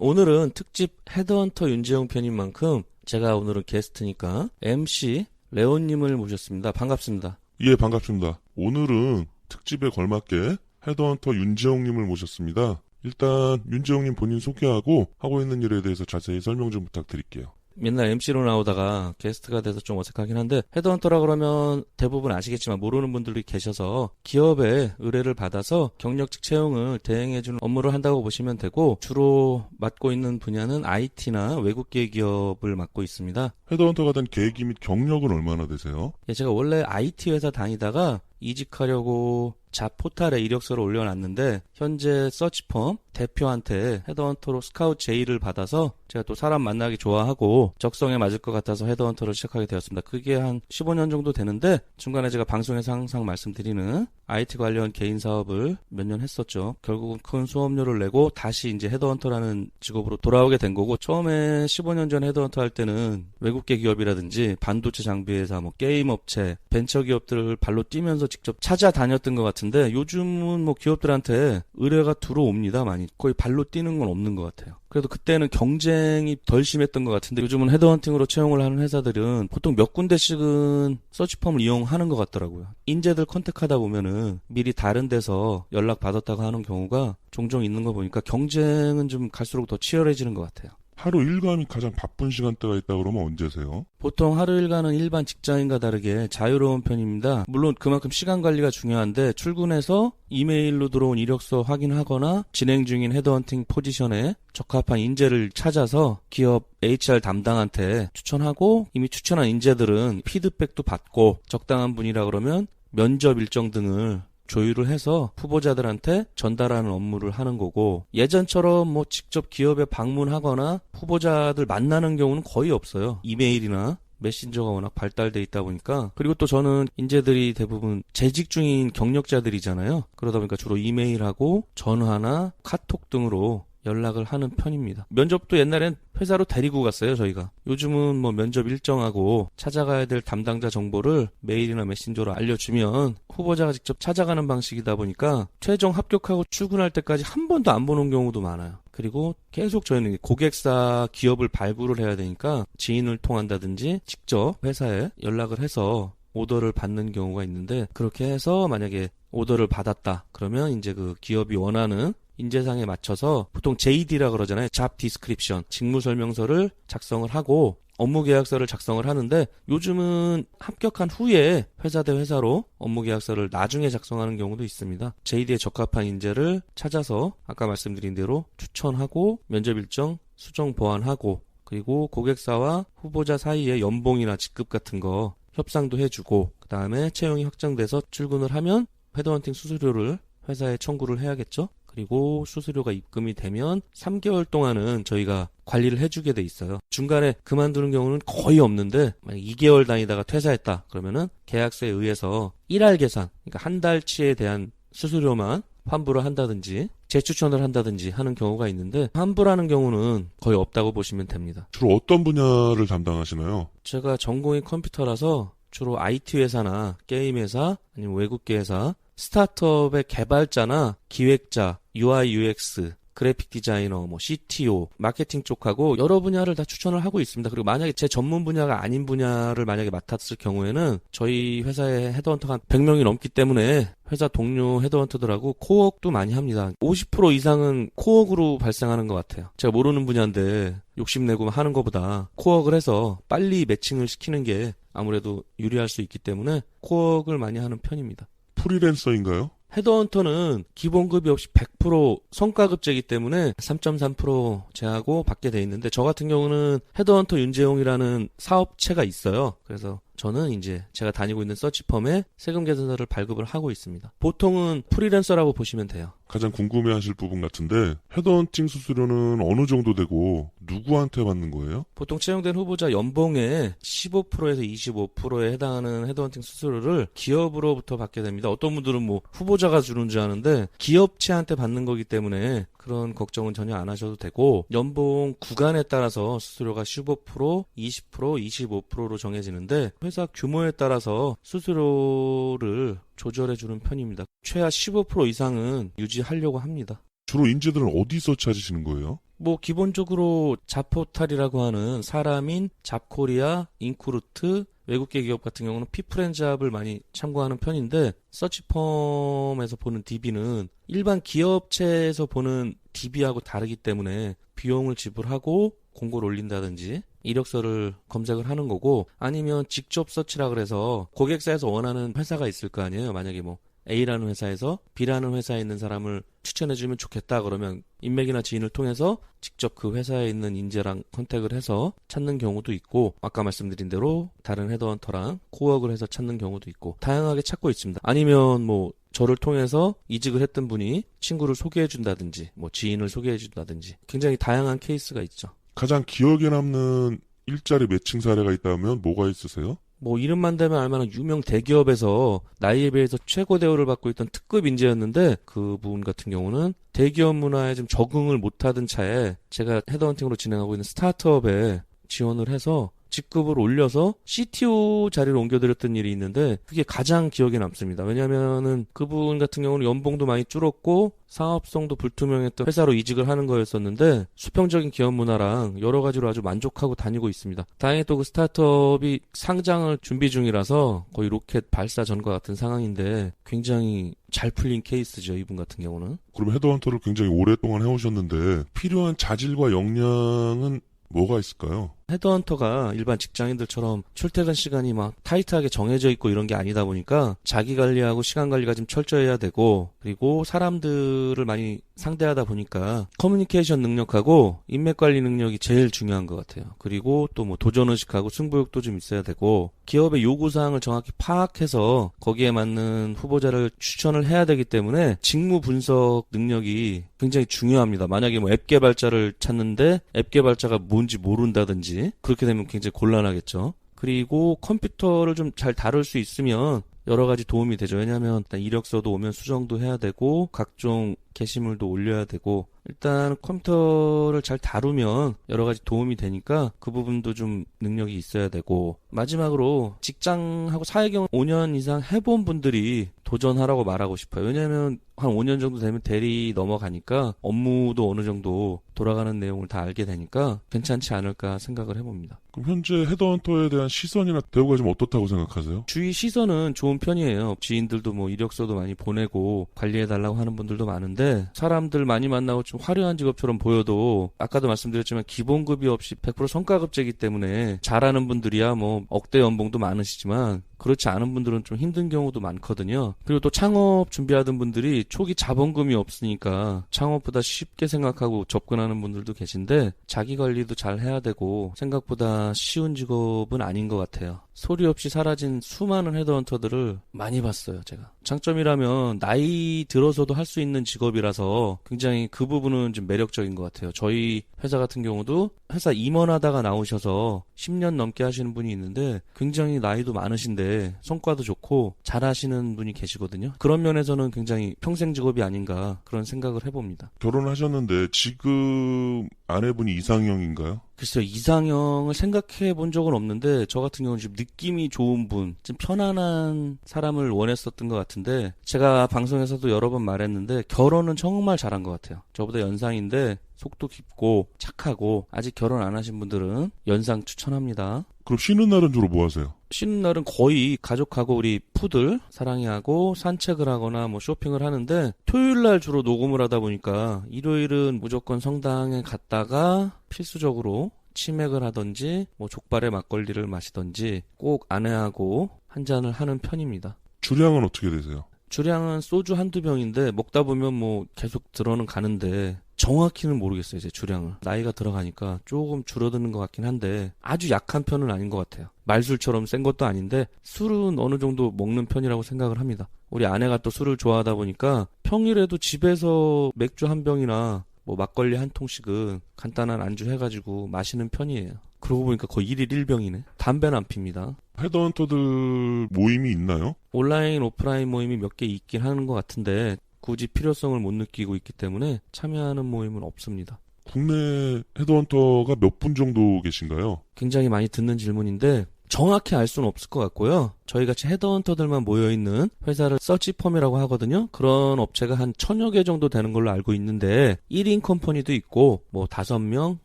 오늘은 특집 헤드헌터 윤재용 편인 만큼 제가 오늘은 게스트니까 MC 레온님을 모셨습니다. 반갑습니다. 예, 반갑습니다. 오늘은 특집에 걸맞게 헤드헌터 윤지영님을 모셨습니다. 일단 윤지영님 본인 소개하고 하고 있는 일에 대해서 자세히 설명 좀 부탁드릴게요. 맨날 MC로 나오다가 게스트가 돼서 좀 어색하긴 한데 헤드헌터라 그러면 대부분 아시겠지만 모르는 분들이 계셔서 기업에 의뢰를 받아서 경력직 채용을 대행해주는 업무를 한다고 보시면 되고 주로 맡고 있는 분야는 IT나 외국계 기업을 맡고 있습니다. 헤드헌터가 된 계획이 및 경력은 얼마나 되세요? 예, 제가 원래 IT 회사 다니다가 이직하려고 잡 포탈에 이력서를 올려놨는데 현재 서치펌 대표한테 헤드헌터로 스카우트 제의를 받아서 제가 또 사람 만나기 좋아하고 적성에 맞을 것 같아서 헤드헌터를 시작하게 되었습니다. 그게 한 15년 정도 되는데 중간에 제가 방송에서 항상 말씀드리는 IT 관련 개인 사업을 몇 년 했었죠. 결국은 큰 수업료를 내고 다시 이제 헤드헌터라는 직업으로 돌아오게 된 거고 처음에 15년 전 헤드헌터 할 때는 외국계 기업이라든지 반도체 장비 회사, 뭐 게임 업체, 벤처 기업들을 발로 뛰면서 직접 찾아다녔던 것 같 은데 요즘은 뭐 기업들한테 의뢰가 들어옵니다 많이 거의 발로 뛰는 건 없는 것 같아요. 그래도 그때는 경쟁이 덜 심했던 것 같은데 요즘은 헤드헌팅으로 채용을 하는 회사들은 보통 몇 군데씩은 서치펌을 이용하는 것 같더라고요. 인재들 컨택하다 보면은 미리 다른 데서 연락 받았다고 하는 경우가 종종 있는 거 보니까 경쟁은 좀 갈수록 더 치열해지는 것 같아요. 하루 일과이 가장 바쁜 시간대가 있다 그러면 언제세요? 보통 하루 일과는 일반 직장인과 다르게 자유로운 편입니다. 물론 그만큼 시간 관리가 중요한데 출근해서 이메일로 들어온 이력서 확인하거나 진행 중인 헤드헌팅 포지션에 적합한 인재를 찾아서 기업 HR 담당한테 추천하고 이미 추천한 인재들은 피드백도 받고 적당한 분이라 그러면 면접 일정 등을 조율을 해서 후보자들한테 전달하는 업무를 하는 거고 예전처럼 뭐 직접 기업에 방문하거나 후보자들 만나는 경우는 거의 없어요. 이메일이나 메신저가 워낙 발달돼 있다 보니까 그리고 또 저는 인재들이 대부분 재직 중인 경력자들이잖아요. 그러다 보니까 주로 이메일하고 전화나 카톡 등으로 연락을 하는 편입니다. 면접도 옛날엔 회사로 데리고 갔어요, 저희가. 요즘은 뭐 면접 일정하고 찾아가야 될 담당자 정보를 메일이나 메신저로 알려주면 후보자가 직접 찾아가는 방식이다 보니까 최종 합격하고 출근할 때까지 한 번도 안 보는 경우도 많아요. 그리고 계속 저희는 고객사 기업을 발굴을 해야 되니까 지인을 통한다든지 직접 회사에 연락을 해서 오더를 받는 경우가 있는데 그렇게 해서 만약에 오더를 받았다 그러면 이제 그 기업이 원하는 인재상에 맞춰서 보통 JD라 그러잖아요. 잡 디스크립션, 직무 설명서를 작성을 하고 업무 계약서를 작성을 하는데 요즘은 합격한 후에 회사 대 회사로 업무 계약서를 나중에 작성하는 경우도 있습니다. JD에 적합한 인재를 찾아서 아까 말씀드린 대로 추천하고 면접 일정 수정 보완하고 그리고 고객사와 후보자 사이에 연봉이나 직급 같은 거 협상도 해주고 그 다음에 채용이 확정돼서 출근을 하면 헤드헌팅 수수료를 회사에 청구를 해야겠죠. 그리고 수수료가 입금이 되면 3개월 동안은 저희가 관리를 해주게 돼 있어요. 중간에 그만두는 경우는 거의 없는데 만약 2개월 다니다가 퇴사했다 그러면은 계약서에 의해서 1할 계산, 그러니까 한 달치에 대한 수수료만 환불을 한다든지 재추천을 한다든지 하는 경우가 있는데 환불하는 경우는 거의 없다고 보시면 됩니다. 주로 어떤 분야를 담당하시나요? 제가 전공이 컴퓨터라서 주로 IT 회사나 게임 회사 아니면 외국계 회사 스타트업의 개발자나 기획자, UI, UX, 그래픽 디자이너, 뭐 CTO, 마케팅 쪽하고 여러 분야를 다 추천을 하고 있습니다. 그리고 만약에 제 전문 분야가 아닌 분야를 만약에 맡았을 경우에는 저희 회사에 헤드헌터가 한 100명이 넘기 때문에 회사 동료 헤드헌터들하고 코어도 많이 합니다. 50% 이상은 코어로 발생하는 것 같아요. 제가 모르는 분야인데 욕심내고 하는 것보다 코어를 해서 빨리 매칭을 시키는 게 아무래도 유리할 수 있기 때문에 코어를 많이 하는 편입니다. 프리랜서인가요? 헤드헌터는 기본급이 없이 100% 성과급제이기 때문에 3.3% 제하고 받게 돼 있는데 저 같은 경우는 헤드헌터 윤재용이라는 사업체가 있어요. 그래서 저는 이제 제가 다니고 있는 서치펌에 세금 계산서를 발급을 하고 있습니다. 보통은 프리랜서라고 보시면 돼요. 가장 궁금해하실 부분 같은데 헤드헌팅 수수료는 어느 정도 되고 누구한테 받는 거예요? 보통 채용된 후보자 연봉의 15%에서 25%에 해당하는 헤드헌팅 수수료를 기업으로부터 받게 됩니다. 어떤 분들은 뭐 후보자가 주는 줄 아는데 기업체한테 받는 거기 때문에 그런 걱정은 전혀 안 하셔도 되고 연봉 구간에 따라서 수수료가 15%, 20%, 25%로 정해지는데 회사 규모에 따라서 수수료를 조절해 주는 편입니다. 최하 15% 이상은 유지하려고 합니다. 주로 인재들은 어디서 찾으시는 거예요? 뭐 기본적으로 잡포탈이라고 하는 사람인 잡코리아, 인쿠루트, 외국계 기업 같은 경우는 피프렌잡을 많이 참고하는 편인데 서치펌에서 보는 DB는 일반 기업체에서 보는 DB하고 다르기 때문에 비용을 지불하고 공고를 올린다든지 이력서를 검색을 하는 거고 아니면 직접 서치라 그래서 고객사에서 원하는 회사가 있을 거 아니에요. 만약에 뭐 A라는 회사에서 B라는 회사에 있는 사람을 추천해주면 좋겠다 그러면 인맥이나 지인을 통해서 직접 그 회사에 있는 인재랑 컨택을 해서 찾는 경우도 있고 아까 말씀드린 대로 다른 헤드헌터랑 코워크를 해서 찾는 경우도 있고 다양하게 찾고 있습니다. 아니면 뭐 저를 통해서 이직을 했던 분이 친구를 소개해 준다든지 뭐 지인을 소개해 준다든지 굉장히 다양한 케이스가 있죠. 가장 기억에 남는 일자리 매칭 사례가 있다면 뭐가 있으세요? 뭐 이름만 대면 알만한 유명 대기업에서 나이에 비해서 최고 대우를 받고 있던 특급 인재였는데 그분 같은 경우는 대기업 문화에 좀 적응을 못하던 차에 제가 헤드헌팅으로 진행하고 있는 스타트업에 지원을 해서 직급을 올려서 CTO 자리를 옮겨드렸던 일이 있는데 그게 가장 기억에 남습니다. 왜냐면은 그분 같은 경우는 연봉도 많이 줄었고 사업성도 불투명했던 회사로 이직을 하는 거였었는데 수평적인 기업 문화랑 여러 가지로 아주 만족하고 다니고 있습니다. 다행히 또 그 스타트업이 상장을 준비 중이라서 거의 로켓 발사 전과 같은 상황인데 굉장히 잘 풀린 케이스죠. 이분 같은 경우는. 그럼 헤드헌터를 굉장히 오랫동안 해오셨는데 필요한 자질과 역량은 뭐가 있을까요? 헤드헌터가 일반 직장인들처럼 출퇴근 시간이 막 타이트하게 정해져 있고 이런 게 아니다 보니까 자기 관리하고 시간 관리가 좀 철저해야 되고 그리고 사람들을 많이 상대하다 보니까 커뮤니케이션 능력하고 인맥 관리 능력이 제일 중요한 것 같아요. 그리고 또 뭐 도전 의식하고 승부욕도 좀 있어야 되고 기업의 요구 사항을 정확히 파악해서 거기에 맞는 후보자를 추천을 해야 되기 때문에 직무 분석 능력이 굉장히 중요합니다. 만약에 뭐 앱 개발자를 찾는데 앱 개발자가 뭔지 모른다든지 그렇게 되면 굉장히 곤란하겠죠. 그리고 컴퓨터를 좀 잘 다룰 수 있으면 여러 가지 도움이 되죠. 왜냐하면 이력서도 오면 수정도 해야 되고 각종 게시물도 올려야 되고 일단 컴퓨터를 잘 다루면 여러 가지 도움이 되니까 그 부분도 좀 능력이 있어야 되고 마지막으로 직장하고 사회경 5년 이상 해본 분들이 도전하라고 말하고 싶어요. 왜냐하면 한 5년 정도 되면 대리 넘어가니까 업무도 어느 정도 돌아가는 내용을 다 알게 되니까 괜찮지 않을까 생각을 해봅니다. 그럼 현재 헤드헌터에 대한 시선이나 대우가 좀 어떻다고 생각하세요? 주위 시선은 좋은 편이에요. 지인들도 뭐 이력서도 많이 보내고 관리해달라고 하는 분들도 많은데 사람들 많이 만나고 좀 화려한 직업처럼 보여도 아까도 말씀드렸지만 기본급이 없이 100% 성과급제이기 때문에 잘하는 분들이야 뭐 억대 연봉도 많으시지만 그렇지 않은 분들은 좀 힘든 경우도 많거든요. 그리고 또 창업 준비하던 분들이 초기 자본금이 없으니까 창업보다 쉽게 생각하고 접근하는 분들도 계신데 자기 관리도 잘 해야 되고 생각보다 쉬운 직업은 아닌 것 같아요. 소리 없이 사라진 수많은 헤드헌터들을 많이 봤어요, 제가. 장점이라면 나이 들어서도 할 수 있는 직업이라서 굉장히 그 부분은 좀 매력적인 것 같아요. 저희 회사 같은 경우도 회사 임원하다가 나오셔서 10년 넘게 하시는 분이 있는데 굉장히 나이도 많으신데 성과도 좋고 잘하시는 분이 계시거든요. 그런 면에서는 굉장히 평생 직업이 아닌가 그런 생각을 해봅니다. 결혼하셨는데 지금 아내분이 이상형인가요? 글쎄요, 이상형을 생각해 본 적은 없는데, 저 같은 경우는 좀 느낌이 좋은 분, 좀 편안한 사람을 원했었던 것 같은데, 제가 방송에서도 여러 번 말했는데, 결혼은 정말 잘한 것 같아요. 저보다 연상인데, 속도 깊고, 착하고, 아직 결혼 안 하신 분들은 연상 추천합니다. 그럼 쉬는 날은 주로 뭐 하세요? 쉬는 날은 거의 가족하고 우리 푸들 사랑이하고 산책을 하거나 뭐 쇼핑을 하는데 토요일 날 주로 녹음을 하다 보니까 일요일은 무조건 성당에 갔다가 필수적으로 치맥을 하던지 뭐 족발에 막걸리를 마시던지 꼭 아내하고 한 잔을 하는 편입니다. 주량은 어떻게 되세요? 주량은 소주 한두 병인데 먹다 보면 뭐 계속 들어는 가는데 정확히는 모르겠어요, 제 주량을. 나이가 들어가니까 조금 줄어드는 것 같긴 한데 아주 약한 편은 아닌 것 같아요. 말술처럼 센 것도 아닌데 술은 어느 정도 먹는 편이라고 생각을 합니다. 우리 아내가 또 술을 좋아하다 보니까 평일에도 집에서 맥주 한 병이나 뭐 막걸리 한 통씩은 간단한 안주 해가지고 마시는 편이에요. 그러고 보니까 거의 1일 1병이네. 담배는 안 핍니다. 헤드헌터들 모임이 있나요? 온라인, 오프라인 모임이 몇 개 있긴 하는 것 같은데 굳이 필요성을 못 느끼고 있기 때문에 참여하는 모임은 없습니다. 국내 헤드헌터가 몇 분 정도 계신가요? 굉장히 많이 듣는 질문인데 정확히 알 수는 없을 것 같고요. 저희같이 헤드헌터들만 모여있는 회사를 서치펌이라고 하거든요. 그런 업체가 한 천여 개 정도 되는 걸로 알고 있는데 1인 컴퍼니도 있고 뭐 5명,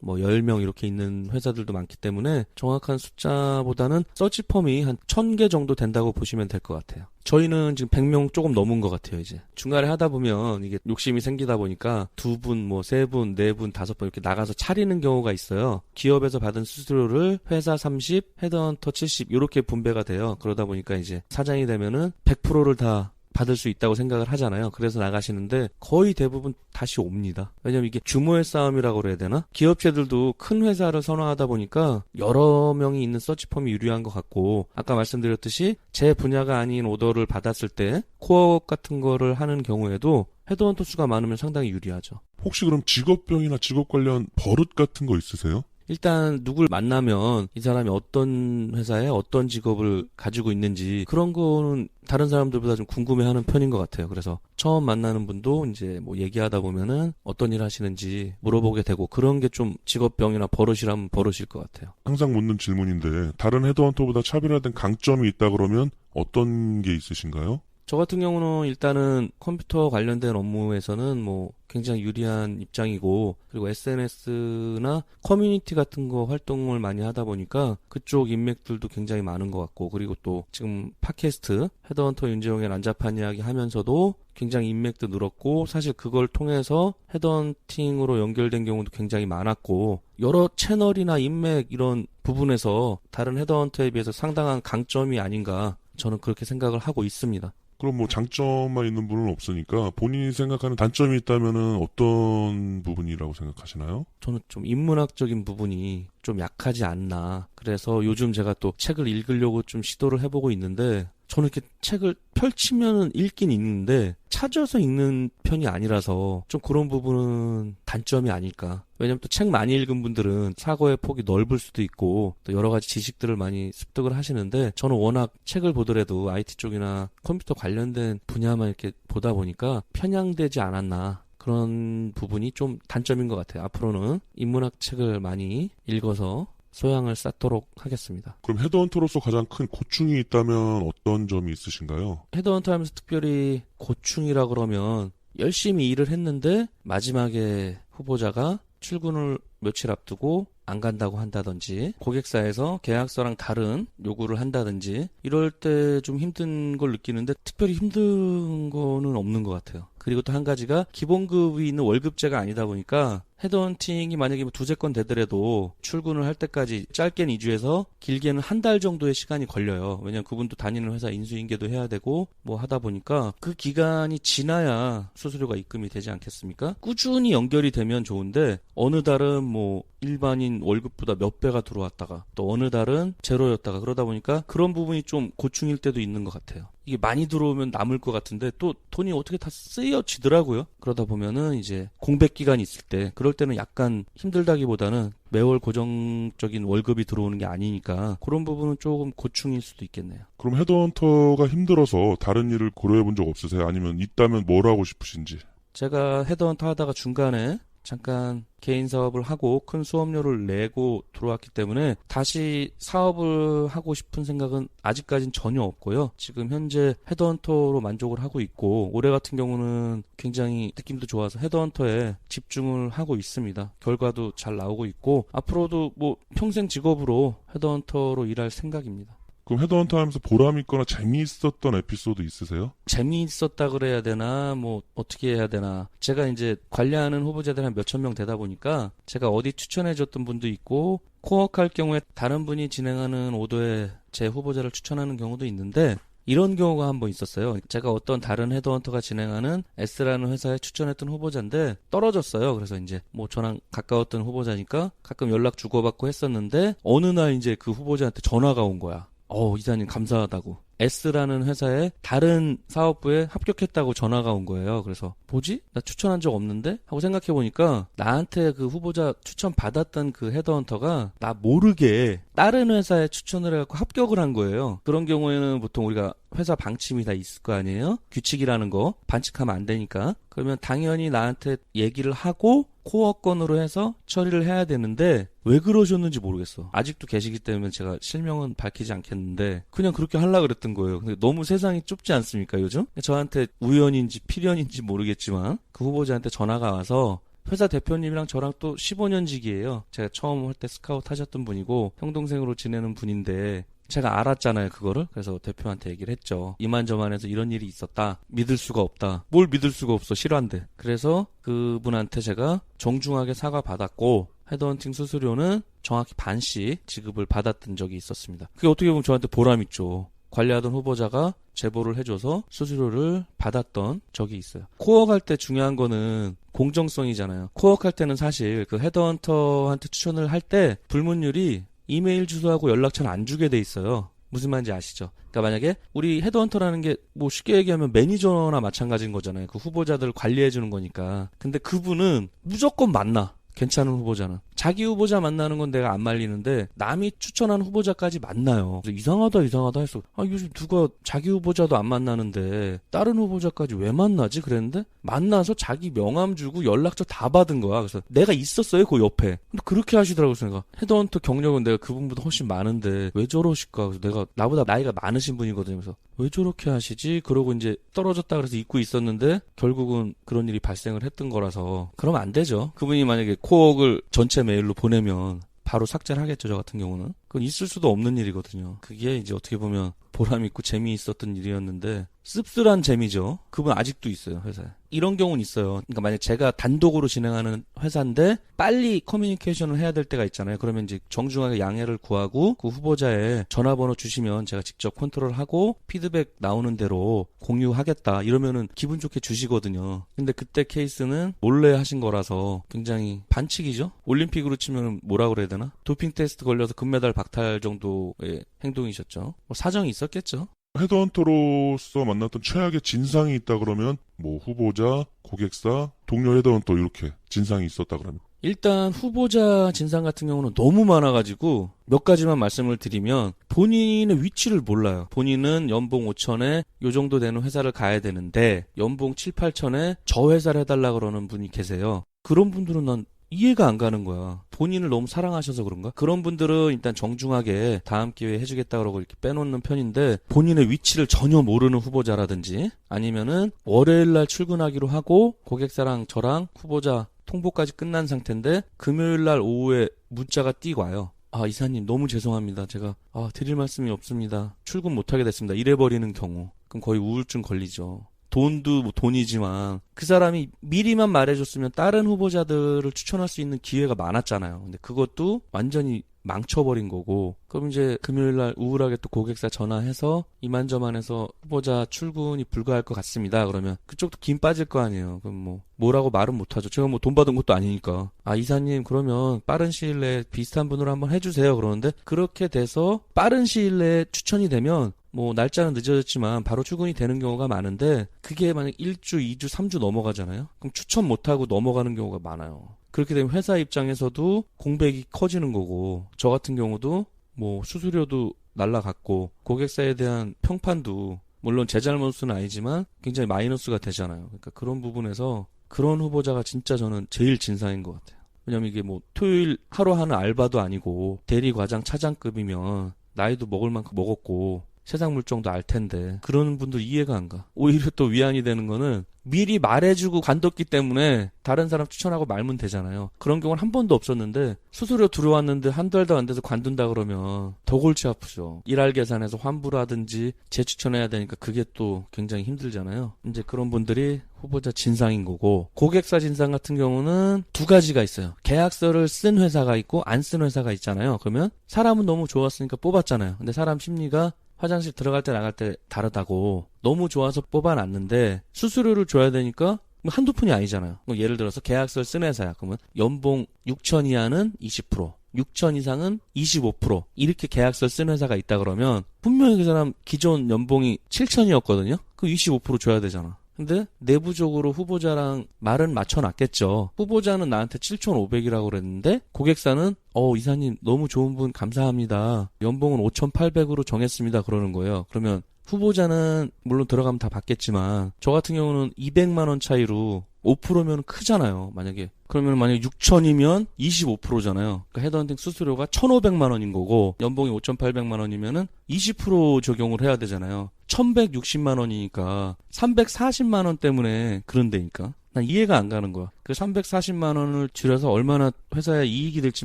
뭐 10명 이렇게 있는 회사들도 많기 때문에 정확한 숫자보다는 서치펌이 한 1000개 정도 된다고 보시면 될 것 같아요. 저희는 지금 100명 조금 넘은 것 같아요, 이제. 중간에 하다 보면 이게 욕심이 생기다 보니까 두 분, 뭐 세 분, 네 분, 다섯 분 이렇게 나가서 차리는 경우가 있어요. 기업에서 받은 수수료를 회사 30, 헤드헌터 70 이렇게 분배가 돼요. 그러다 보니 까 이제 사장이 되면은 100%를 다 받을 수 있다고 생각을 하잖아요. 그래서 나가시는데 거의 대부분 다시 옵니다. 왜냐면 이게 규모의 싸움이라고 그래야 되나? 기업체들도 큰 회사를 선호하다 보니까 여러 명이 있는 서치펌이 유리한 것 같고 아까 말씀드렸듯이 제 분야가 아닌 오더를 받았을 때 코어업 같은 거를 하는 경우에도 헤드헌터 수가 많으면 상당히 유리하죠. 혹시 그럼 직업병이나 직업 관련 버릇 같은 거 있으세요? 일단 누굴 만나면 이 사람이 어떤 회사에 어떤 직업을 가지고 있는지 그런 거는 다른 사람들보다 좀 궁금해하는 편인 것 같아요. 그래서 처음 만나는 분도 이제 뭐 얘기하다 보면은 어떤 일 하시는지 물어보게 되고 그런 게 좀 직업병이나 버릇이라면 버릇일 것 같아요. 항상 묻는 질문인데 다른 헤드헌터보다 차별화된 강점이 있다 그러면 어떤 게 있으신가요? 저 같은 경우는 일단은 컴퓨터 관련된 업무에서는 뭐 굉장히 유리한 입장이고 그리고 SNS나 커뮤니티 같은 거 활동을 많이 하다 보니까 그쪽 인맥들도 굉장히 많은 것 같고 그리고 또 지금 팟캐스트 헤드헌터 윤재용의 난잡한 이야기 하면서도 굉장히 인맥도 늘었고 사실 그걸 통해서 헤드헌팅으로 연결된 경우도 굉장히 많았고 여러 채널이나 인맥 이런 부분에서 다른 헤드헌터에 비해서 상당한 강점이 아닌가 저는 그렇게 생각을 하고 있습니다. 그럼 뭐 장점만 있는 분은 없으니까 본인이 생각하는 단점이 있다면은 어떤 부분이라고 생각하시나요? 저는 좀 인문학적인 부분이 좀 약하지 않나. 그래서 요즘 제가 또 책을 읽으려고 좀 시도를 해보고 있는데, 저는 이렇게 책을 펼치면은 읽긴 읽는데, 찾아서 읽는 편이 아니라서, 좀 그런 부분은 단점이 아닐까. 왜냐면 또 책 많이 읽은 분들은 사고의 폭이 넓을 수도 있고, 또 여러 가지 지식들을 많이 습득을 하시는데, 저는 워낙 책을 보더라도 IT 쪽이나 컴퓨터 관련된 분야만 이렇게 보다 보니까 편향되지 않았나. 그런 부분이 좀 단점인 것 같아요. 앞으로는 인문학 책을 많이 읽어서 소양을 쌓도록 하겠습니다. 그럼 헤드헌터로서 가장 큰 고충이 있다면 어떤 점이 있으신가요? 헤드헌터 하면서 특별히 고충이라 그러면 열심히 일을 했는데 마지막에 후보자가 출근을 며칠 앞두고 안 간다고 한다든지 고객사에서 계약서랑 다른 요구를 한다든지 이럴 때 좀 힘든 걸 느끼는데 특별히 힘든 거는 없는 것 같아요. 그리고 또 한 가지가 기본급이 있는 월급제가 아니다 보니까 헤드헌팅이 만약에 뭐 두세 건 되더라도 출근을 할 때까지 짧게는 2주에서 길게는 한 달 정도의 시간이 걸려요. 왜냐면 그분도 다니는 회사 인수인계도 해야 되고 뭐 하다 보니까 그 기간이 지나야 수수료가 입금이 되지 않겠습니까? 꾸준히 연결이 되면 좋은데 어느 달은 뭐 일반인 월급보다 몇 배가 들어왔다가 또 어느 달은 제로였다가 그러다 보니까 그런 부분이 좀 고충일 때도 있는 것 같아요. 이게 많이 들어오면 남을 것 같은데 또 돈이 어떻게 다 쓰여지더라고요. 그러다 보면은 이제 공백 기간이 있을 때 그럴 때는 약간 힘들다기보다는 매월 고정적인 월급이 들어오는 게 아니니까 그런 부분은 조금 고충일 수도 있겠네요. 그럼 헤드헌터가 힘들어서 다른 일을 고려해 본 적 없으세요? 아니면 있다면 뭘 하고 싶으신지? 제가 헤드헌터 하다가 중간에 잠깐 개인 사업을 하고 큰 수업료를 내고 들어왔기 때문에 다시 사업을 하고 싶은 생각은 아직까진 전혀 없고요. 지금 현재 헤드헌터로 만족을 하고 있고 올해 같은 경우는 굉장히 느낌도 좋아서 헤드헌터에 집중을 하고 있습니다. 결과도 잘 나오고 있고 앞으로도 뭐 평생 직업으로 헤드헌터로 일할 생각입니다. 그럼 헤드헌터 하면서 보람 있거나 재미있었던 에피소드 있으세요? 재미있었다 그래야 되나 뭐 어떻게 해야 되나 제가 이제 관리하는 후보자들 한 몇천 명 되다 보니까 제가 어디 추천해 줬던 분도 있고 코어크 할 경우에 다른 분이 진행하는 오더에 제 후보자를 추천하는 경우도 있는데 이런 경우가 한 번 있었어요. 제가 어떤 다른 헤드헌터가 진행하는 S라는 회사에 추천했던 후보자인데 떨어졌어요. 그래서 이제 뭐 저랑 가까웠던 후보자니까 가끔 연락 주고받고 했었는데 어느 날 이제 그 후보자한테 전화가 온 거야. 어, 이사님 감사하다고. S라는 회사에 다른 사업부에 합격했다고 전화가 온 거예요. 그래서 뭐지? 나 추천한 적 없는데? 하고 생각해 보니까 나한테 그 후보자 추천 받았던 그 헤드헌터가 나 모르게 다른 회사에 추천을 해갖고 합격을 한 거예요. 그런 경우에는 보통 우리가 회사 방침이 다 있을 거 아니에요? 규칙이라는 거 반칙하면 안 되니까. 그러면 당연히 나한테 얘기를 하고 코어 건으로 해서 처리를 해야 되는데 왜 그러셨는지 모르겠어. 아직도 계시기 때문에 제가 실명은 밝히지 않겠는데 그냥 그렇게 하려 그랬던 거예요. 근데 너무 세상이 좁지 않습니까, 요즘? 저한테 우연인지 필연인지 모르겠지만 그 후보자한테 전화가 와서 회사 대표님이랑 저랑 또 15년 직이에요. 제가 처음 할 때 스카우트 하셨던 분이고 형 동생으로 지내는 분인데 제가 알았잖아요, 그거를. 그래서 대표한테 얘기를 했죠. 이만저만해서 이런 일이 있었다. 믿을 수가 없다. 뭘 믿을 수가 없어, 실화인데. 그래서 그분한테 제가 정중하게 사과 받았고, 헤드헌팅 수수료는 정확히 반씩 지급을 받았던 적이 있었습니다. 그게 어떻게 보면 저한테 보람 있죠. 관리하던 후보자가 제보를 해줘서 수수료를 받았던 적이 있어요. 코어 갈 때 중요한 거는 공정성이잖아요. 코어 할 때는 사실 그 헤드헌터한테 추천을 할 때 불문율이 이메일 주소하고 연락처는 안 주게 돼 있어요. 무슨 말인지 아시죠? 그러니까 만약에 우리 헤드헌터라는 게 뭐 쉽게 얘기하면 매니저나 마찬가지인 거잖아요. 그 후보자들을 관리해 주는 거니까. 근데 그분은 무조건 만나. 괜찮은 후보자는 자기 후보자 만나는 건 내가 안 말리는데 남이 추천한 후보자까지 만나요. 그래서 이상하다 이상하다 했어. 아 요즘 누가 자기 후보자도 안 만나는데 다른 후보자까지 왜 만나지? 그랬는데 만나서 자기 명함 주고 연락처 다 받은 거야. 그래서 내가 있었어요 그 옆에. 근데 그렇게 하시더라고 내가 헤드헌터 경력은 내가 그분보다 훨씬 많은데 왜 저러실까? 그래서 내가 나보다 나이가 많으신 분이거든요. 그래서 왜 저렇게 하시지? 그러고 이제 떨어졌다 그래서 잊고 있었는데 결국은 그런 일이 발생을 했던 거라서 그러면 안 되죠. 그분이 만약에 코옥을 전체 메일로 보내면 바로 삭제를 하겠죠. 저 같은 경우는. 그건 있을 수도 없는 일이거든요. 그게 이제 어떻게 보면 보람 있고 재미있었던 일이었는데 씁쓸한 재미죠. 그분 아직도 있어요, 회사에. 이런 경우는 있어요. 그러니까 만약 제가 단독으로 진행하는 회사인데 빨리 커뮤니케이션을 해야 될 때가 있잖아요. 그러면 이제 정중하게 양해를 구하고 그 후보자의 전화번호 주시면 제가 직접 컨트롤하고 피드백 나오는 대로 공유하겠다. 이러면은 기분 좋게 주시거든요. 근데 그때 케이스는 몰래 하신 거라서 굉장히 반칙이죠. 올림픽으로 치면 뭐라 그래야 되나? 도핑 테스트 걸려서 금메달 박탈 정도의 행동이셨죠. 뭐 사정이 있 었겠죠. 헤드헌터로서 만났던 최악의 진상이 있다 그러면 뭐 후보자, 고객사, 동료 헤드헌터 이렇게 진상이 있었다 그러면 일단 후보자 진상 같은 경우는 너무 많아가지고 몇 가지만 말씀을 드리면 본인의 위치를 몰라요. 본인은 연봉 5천에 요 정도 되는 회사를 가야 되는데 연봉 7, 8천에 저 회사를 해달라 그러는 분이 계세요. 그런 분들은 난 이해가 안 가는 거야. 본인을 너무 사랑하셔서 그런가? 그런 분들은 일단 정중하게 다음 기회에 해주겠다 그러고 이렇게 빼놓는 편인데 본인의 위치를 전혀 모르는 후보자라든지 아니면은 월요일 날 출근하기로 하고 고객사랑 저랑 후보자 통보까지 끝난 상태인데 금요일 날 오후에 문자가 띄고 와요. 아, 이사님 너무 죄송합니다. 제가 아, 드릴 말씀이 없습니다. 출근 못 하게 됐습니다. 이래 버리는 경우. 그럼 거의 우울증 걸리죠. 돈도 뭐 돈이지만 그 사람이 미리만 말해줬으면 다른 후보자들을 추천할 수 있는 기회가 많았잖아요. 근데 그것도 완전히 망쳐버린 거고 그럼 이제 금요일 날 우울하게 또 고객사 전화해서 이만저만해서 후보자 출근이 불가할 것 같습니다. 그러면 그쪽도 김 빠질 거 아니에요. 그럼 뭐 뭐라고 말은 못하죠. 제가 뭐 돈 받은 것도 아니니까. 아 이사님 그러면 빠른 시일 내에 비슷한 분으로 한번 해주세요. 그러는데 그렇게 돼서 빠른 시일 내에 추천이 되면 뭐 날짜는 늦어졌지만 바로 출근이 되는 경우가 많은데 그게 만약 1주, 2주, 3주 넘어가잖아요. 그럼 추천 못 하고 넘어가는 경우가 많아요. 그렇게 되면 회사 입장에서도 공백이 커지는 거고 저 같은 경우도 뭐 수수료도 날라갔고 고객사에 대한 평판도 물론 제 잘못은 아니지만 굉장히 마이너스가 되잖아요. 그러니까 그런 부분에서 그런 후보자가 진짜 저는 제일 진상인 것 같아요. 왜냐면 이게 뭐 토요일 하루 하는 알바도 아니고 대리 과장 차장급이면 나이도 먹을 만큼 먹었고 세상 물정도 알 텐데 그런 분들 이해가 안 가. 오히려 또 위안이 되는 거는 미리 말해주고 관뒀기 때문에 다른 사람 추천하고 말면 되잖아요. 그런 경우는 한 번도 없었는데 수수료 들어왔는데 한두 달도 안 돼서 관둔다 그러면 더 골치 아프죠. 일할 계산해서 환불하든지 재추천해야 되니까 그게 또 굉장히 힘들잖아요. 이제 그런 분들이 후보자 진상인 거고 고객사 진상 같은 경우는 두 가지가 있어요. 계약서를 쓴 회사가 있고 안 쓴 회사가 있잖아요. 그러면 사람은 너무 좋았으니까 뽑았잖아요. 근데 사람 심리가 화장실 들어갈 때 나갈 때 다르다고 너무 좋아서 뽑아놨는데 수수료를 줘야 되니까 뭐 한두 푼이 아니잖아요. 뭐 예를 들어서 계약서를 쓴 회사야. 그러면 연봉 6천 이하는 20%, 6천 이상은 25% 이렇게 계약서를 쓴 회사가 있다 그러면 분명히 그 사람 기존 연봉이 7천이었거든요. 그 25% 줘야 되잖아. 근데 내부적으로 후보자랑 말은 맞춰놨겠죠. 후보자는 나한테 7,500이라고 그랬는데 고객사는 어 이사님 너무 좋은 분 감사합니다. 연봉은 5,800으로 정했습니다. 그러는 거예요. 그러면 후보자는 물론 들어가면 다 받겠지만 저 같은 경우는 200만 원 차이로 5%면 크잖아요. 만약에 그러면 만약에 6천이면 25%잖아요. 그러니까 헤드헌팅 수수료가 1,500만 원인 거고 연봉이 5,800만 원이면은 20% 적용을 해야 되잖아요. 1,160만 원이니까 340만 원 때문에 그런 데니까. 난 이해가 안 가는 거야. 그 340만 원을 줄여서 얼마나 회사에 이익이 될지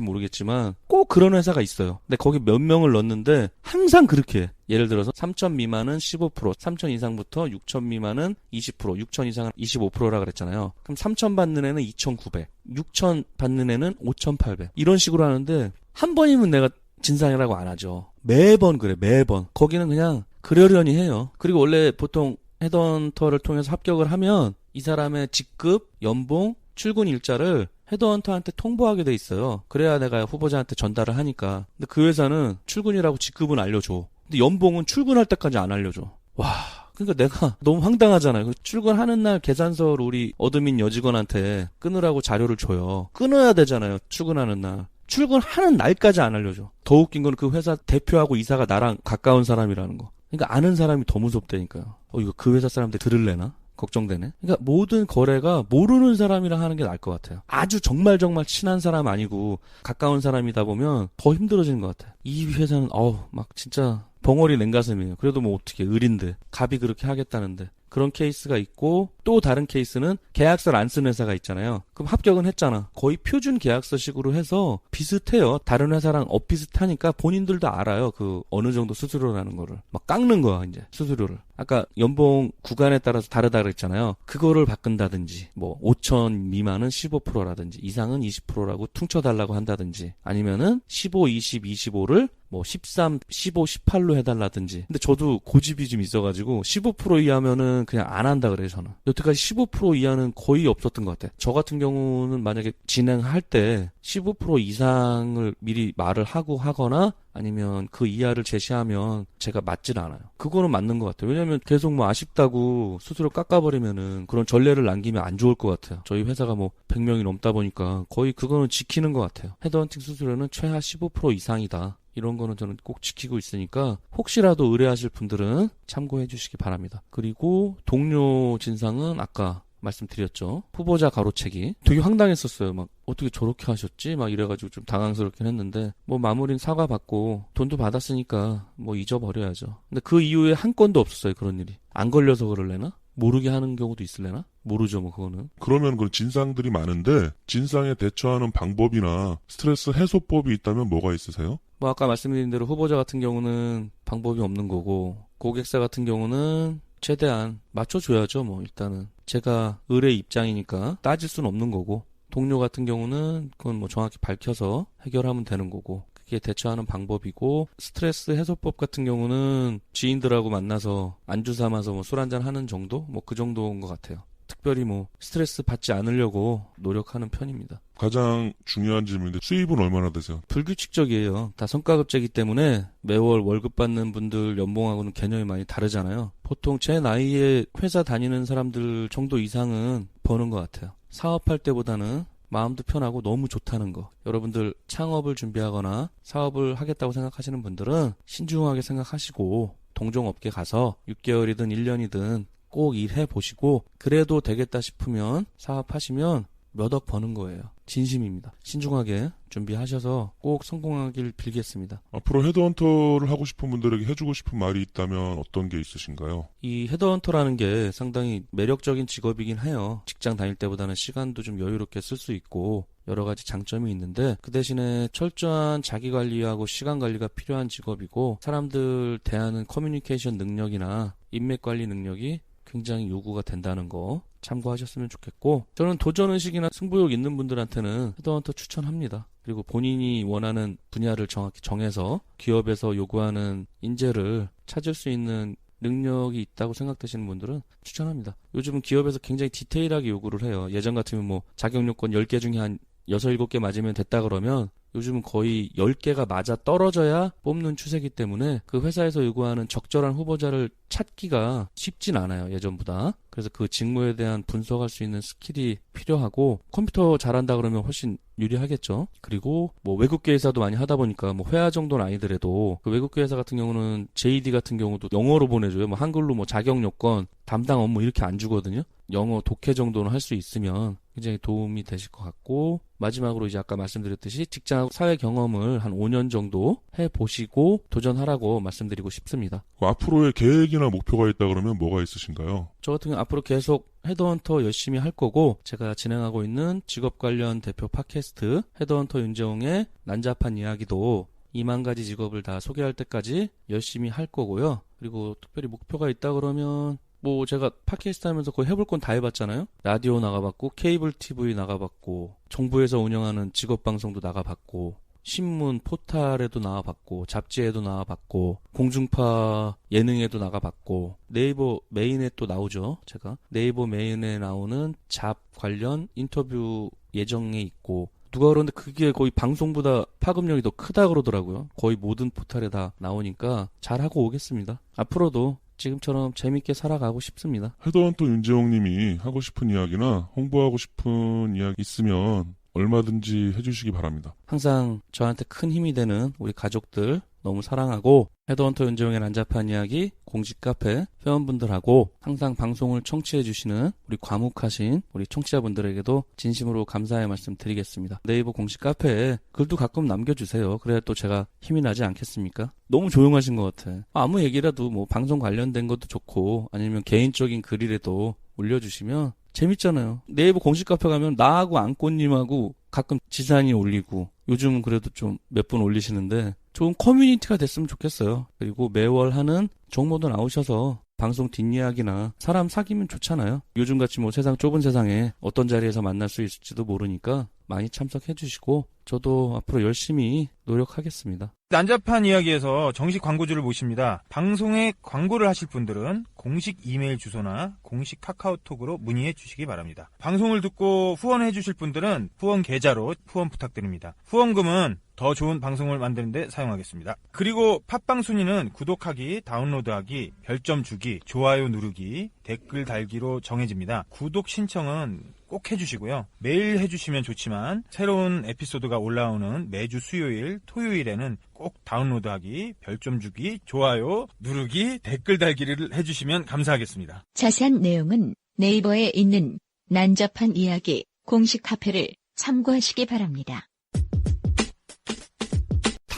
모르겠지만 꼭 그런 회사가 있어요. 근데 거기 몇 명을 넣는데 항상 그렇게 해. 예를 들어서 3천 미만은 15%, 3천 이상부터 6천 미만은 20%, 6천 이상은 25%라 그랬잖아요. 그럼 3천 받는 애는 2,900, 6천 받는 애는 5,800. 이런 식으로 하는데 한 번이면 내가 진상이라고 안 하죠. 매번 그래, 매번. 거기는 그냥 그러려니 해요. 그리고 원래 보통 헤드헌터를 통해서 합격을 하면 이 사람의 직급, 연봉, 출근 일자를 헤드헌터한테 통보하게 돼 있어요. 그래야 내가 후보자한테 전달을 하니까. 근데 그 회사는 출근이라고 직급은 알려줘. 근데 연봉은 출근할 때까지 안 알려줘. 와. 그러니까 내가 너무 황당하잖아요. 그 출근하는 날 계산서를 우리 어드민 여직원한테 끊으라고 자료를 줘요. 끊어야 되잖아요. 출근하는 날. 출근하는 날까지 안 알려줘. 더 웃긴 건 그 회사 대표하고 이사가 나랑 가까운 사람이라는 거. 그러니까 아는 사람이 더 무섭다니까요. 어, 이거 그 회사 사람들 들을래나? 걱정되네. 그러니까 모든 거래가 모르는 사람이랑 하는 게 나을 것 같아요. 아주 정말 정말 친한 사람 아니고 가까운 사람이다 보면 더 힘들어지는 것 같아요. 이 회사는 어우 막 진짜 벙어리 냉가슴이에요. 그래도 뭐 어떻게 을인데 갑이 그렇게 하겠다는데 그런 케이스가 있고 또 다른 케이스는 계약서를 안 쓰는 회사가 있잖아요. 그럼 합격은 했잖아. 거의 표준 계약서식으로 해서 비슷해요. 다른 회사랑 엇비슷하니까 본인들도 알아요. 그 어느 정도 수수료라는 거를 막 깎는 거야 이제 수수료를. 아까 연봉 구간에 따라서 다르다 그랬잖아요. 그거를 바꾼다든지 뭐 5천 미만은 15%라든지 이상은 20%라고 퉁쳐달라고 한다든지 아니면은 15, 20, 25를 뭐 13, 15, 18로 해달라든지. 근데 저도 고집이 좀 있어가지고 15% 이하면은 그냥 안 한다 그래요 저는. 여태까지 15% 이하는 거의 없었던 것 같아요. 저 같은 경우는 만약에 진행할 때 15% 이상을 미리 말을 하고 하거나 아니면 그 이하를 제시하면 제가 맞질 않아요. 그거는 맞는 것 같아요. 왜냐면 계속 뭐 아쉽다고 수수료 깎아버리면은 그런 전례를 남기면 안 좋을 것 같아요. 저희 회사가 뭐 100명이 넘다 보니까 거의 그거는 지키는 것 같아요. 헤드헌팅 수수료는 최하 15% 이상이다. 이런 거는 저는 꼭 지키고 있으니까 혹시라도 의뢰하실 분들은 참고해 주시기 바랍니다. 그리고 동료 진상은 아까 말씀드렸죠. 후보자 가로채기. 되게 황당했었어요. 막 어떻게 저렇게 하셨지? 막 이래가지고 좀 당황스럽긴 했는데 뭐 마무리는 사과 받고 돈도 받았으니까 뭐 잊어버려야죠. 근데 그 이후에 한 건도 없었어요. 그런 일이. 안 걸려서 그럴래나? 모르게 하는 경우도 있을래나? 모르죠, 뭐 그거는. 그러면 그 진상들이 많은데 진상에 대처하는 방법이나 스트레스 해소법이 있다면 뭐가 있으세요? 뭐 아까 말씀드린 대로 후보자 같은 경우는 방법이 없는 거고 고객사 같은 경우는 최대한 맞춰줘야죠 뭐 일단은 제가 의뢰 입장이니까 따질 수는 없는 거고 동료 같은 경우는 그건 뭐 정확히 밝혀서 해결하면 되는 거고 그게 대처하는 방법이고 스트레스 해소법 같은 경우는 지인들하고 만나서 안주 삼아서 뭐 술 한잔 하는 정도 뭐 그 정도인 것 같아요 특별히 뭐 스트레스 받지 않으려고 노력하는 편입니다 가장 중요한 질문인데 수입은 얼마나 되세요? 불규칙적이에요. 다 성과급제이기 때문에 매월 월급 받는 분들 연봉하고는 개념이 많이 다르잖아요. 보통 제 나이에 회사 다니는 사람들 정도 이상은 버는 것 같아요. 사업할 때보다는 마음도 편하고 너무 좋다는 거. 여러분들 창업을 준비하거나 사업을 하겠다고 생각하시는 분들은 신중하게 생각하시고 동종업계 가서 6개월이든 1년이든 꼭 일해 보시고 그래도 되겠다 싶으면 사업하시면 몇 억 버는 거예요. 진심입니다. 신중하게 준비하셔서 꼭 성공하길 빌겠습니다. 앞으로 헤드헌터를 하고 싶은 분들에게 해주고 싶은 말이 있다면 어떤 게 있으신가요? 이 헤드헌터라는 게 상당히 매력적인 직업이긴 해요. 직장 다닐 때보다는 시간도 좀 여유롭게 쓸 수 있고 여러 가지 장점이 있는데 그 대신에 철저한 자기 관리하고 시간 관리가 필요한 직업이고 사람들 대하는 커뮤니케이션 능력이나 인맥 관리 능력이 굉장히 요구가 된다는 거 참고하셨으면 좋겠고 저는 도전 의식이나 승부욕 있는 분들한테는 헤드헌터 추천합니다. 그리고 본인이 원하는 분야를 정확히 정해서 기업에서 요구하는 인재를 찾을 수 있는 능력이 있다고 생각되시는 분들은 추천합니다. 요즘은 기업에서 굉장히 디테일하게 요구를 해요. 예전 같으면 뭐 자격 요건 10개 중에 한 6, 7개 맞으면 됐다 그러면 요즘은 거의 10개가 맞아 떨어져야 뽑는 추세이기 때문에 그 회사에서 요구하는 적절한 후보자를 찾기가 쉽진 않아요, 예전보다. 그래서 그 직무에 대한 분석할 수 있는 스킬이 필요하고 컴퓨터 잘한다 그러면 훨씬 유리하겠죠. 그리고 뭐 외국계 회사도 많이 하다 보니까 뭐 회화 정도는 아니더라도 그 외국계 회사 같은 경우는 JD 같은 경우도 영어로 보내줘요. 뭐 한글로 뭐 자격 요건, 담당 업무 이렇게 안 주거든요. 영어 독해 정도는 할 수 있으면 굉장히 도움이 되실 것 같고 마지막으로 이제 아까 말씀드렸듯이 직장 사회 경험을 한 5년 정도 해 보시고 도전하라고 말씀드리고 싶습니다. 그 앞으로의 계획이나 목표가 있다 그러면 뭐가 있으신가요? 저 같은 경우 앞으로 계속 헤드헌터 열심히 할 거고 제가 진행하고 있는 직업 관련 대표 팟캐스트 헤드헌터 윤재홍의 난잡한 이야기도 2만 가지 직업을 다 소개할 때까지 열심히 할 거고요. 그리고 특별히 목표가 있다 그러면 뭐 제가 팟캐스트 하면서 거의 해볼 건 다 해봤잖아요. 라디오 나가봤고 케이블 TV 나가봤고 정부에서 운영하는 직업 방송도 나가봤고 신문 포탈에도 나와봤고 잡지에도 나와봤고 공중파 예능에도 나가봤고 네이버 메인에 또 나오죠 제가. 네이버 메인에 나오는 잡 관련 인터뷰 예정에 있고 누가 그러는데 그게 거의 방송보다 파급력이 더 크다 그러더라고요. 거의 모든 포탈에 다 나오니까 잘하고 오겠습니다. 앞으로도 지금처럼 재밌게 살아가고 싶습니다 헤드헌터 윤재홍 님이 하고 싶은 이야기나 홍보하고 싶은 이야기 있으면 얼마든지 해주시기 바랍니다. 항상 저한테 큰 힘이 되는 우리 가족들 너무 사랑하고 헤드헌터 윤재용의 난잡한 이야기 공식 카페 회원분들하고 항상 방송을 청취해 주시는 우리 과묵하신 우리 청취자분들에게도 진심으로 감사의 말씀 드리겠습니다. 네이버 공식 카페에 글도 가끔 남겨주세요. 그래야 또 제가 힘이 나지 않겠습니까? 너무 조용하신 것 같아. 아무 얘기라도 뭐 방송 관련된 것도 좋고 아니면 개인적인 글이라도 올려주시면 재밌잖아요. 네이버 공식 카페 가면 나하고 안꽃님하고 가끔 지산이 올리고 요즘은 그래도 좀 몇 분 올리시는데 좋은 커뮤니티가 됐으면 좋겠어요. 그리고 매월 하는 정모도 나오셔서 방송 뒷이야기나 사람 사귀면 좋잖아요. 요즘같이 뭐 세상 좁은 세상에 어떤 자리에서 만날 수 있을지도 모르니까 많이 참석해 주시고 저도 앞으로 열심히 노력하겠습니다. 난잡한 이야기에서 정식 광고주를 모십니다. 방송에 광고를 하실 분들은 공식 이메일 주소나 공식 카카오톡으로 문의해 주시기 바랍니다. 방송을 듣고 후원해 주실 분들은 후원 계좌로 후원 부탁드립니다. 후원금은 더 좋은 방송을 만드는데 사용하겠습니다. 그리고 팟빵 순위는 구독하기, 다운로드하기, 별점 주기, 좋아요 누르기, 댓글 달기로 정해집니다. 구독 신청은 꼭 해주시고요. 매일 해주시면 좋지만 새로운 에피소드가 올라오는 매주 수요일, 토요일에는 꼭 다운로드하기, 별점 주기, 좋아요 누르기, 댓글 달기를 해주시면 감사하겠습니다. 자세한 내용은 네이버에 있는 난잡한 이야기 공식 카페를 참고하시기 바랍니다.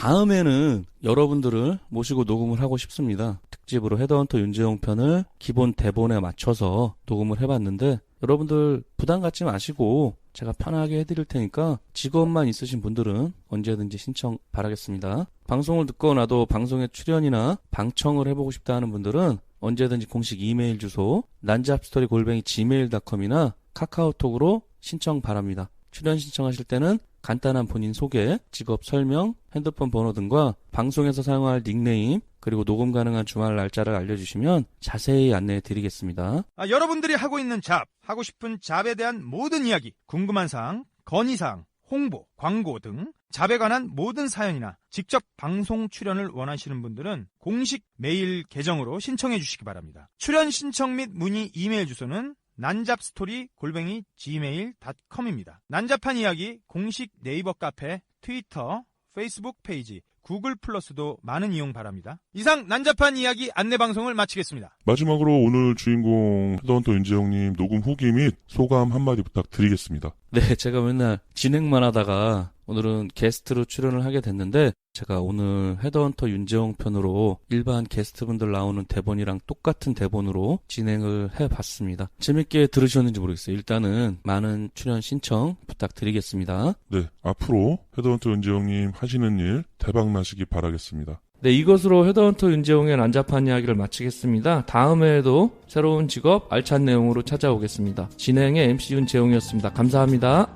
다음에는 여러분들을 모시고 녹음을 하고 싶습니다. 특집으로 헤더헌터 윤재용 편을 기본 대본에 맞춰서 녹음을 해봤는데 여러분들 부담 갖지 마시고 제가 편하게 해드릴 테니까 직업만 있으신 분들은 언제든지 신청 바라겠습니다. 방송을 듣고 나도 방송에 출연이나 방청을 해보고 싶다 하는 분들은 언제든지 공식 이메일 주소 난잡스토리 골뱅이 gmail.com이나 카카오톡으로 신청 바랍니다. 출연 신청하실 때는 간단한 본인 소개, 직업 설명, 핸드폰 번호 등과 방송에서 사용할 닉네임, 그리고 녹음 가능한 주말 날짜를 알려주시면 자세히 안내해 드리겠습니다. 아, 여러분들이 하고 있는 잡, 하고 싶은 잡에 대한 모든 이야기, 궁금한 사항, 건의사항, 홍보, 광고 등 잡에 관한 모든 사연이나 직접 방송 출연을 원하시는 분들은 공식 메일 계정으로 신청해 주시기 바랍니다. 출연 신청 및 문의 이메일 주소는 난잡스토리 골뱅이 gmail.com입니다. 난잡한 이야기 공식 네이버 카페, 트위터, 페이스북 페이지, 구글 플러스도 많은 이용 바랍니다. 이상 난잡한 이야기 안내 방송을 마치겠습니다. 마지막으로 오늘 주인공 헤드헌터 윤재홍 님 녹음 후기 및 소감 한마디 부탁드리겠습니다. 네, 제가 맨날 진행만 하다가 오늘은 게스트로 출연을 하게 됐는데 제가 오늘 헤더헌터 윤재홍 편으로 일반 게스트분들 나오는 대본이랑 똑같은 대본으로 진행을 해봤습니다. 재밌게 들으셨는지 모르겠어요. 일단은 많은 출연 신청 부탁드리겠습니다. 네, 앞으로 헤드헌터 윤재홍 님 하시는 일 대박 나시기 바라겠습니다. 네, 이것으로 헤더헌터 윤재홍의 난잡한 이야기를 마치겠습니다. 다음에도 새로운 직업 알찬 내용으로 찾아오겠습니다. 진행의 MC 윤재홍이었습니다. 감사합니다.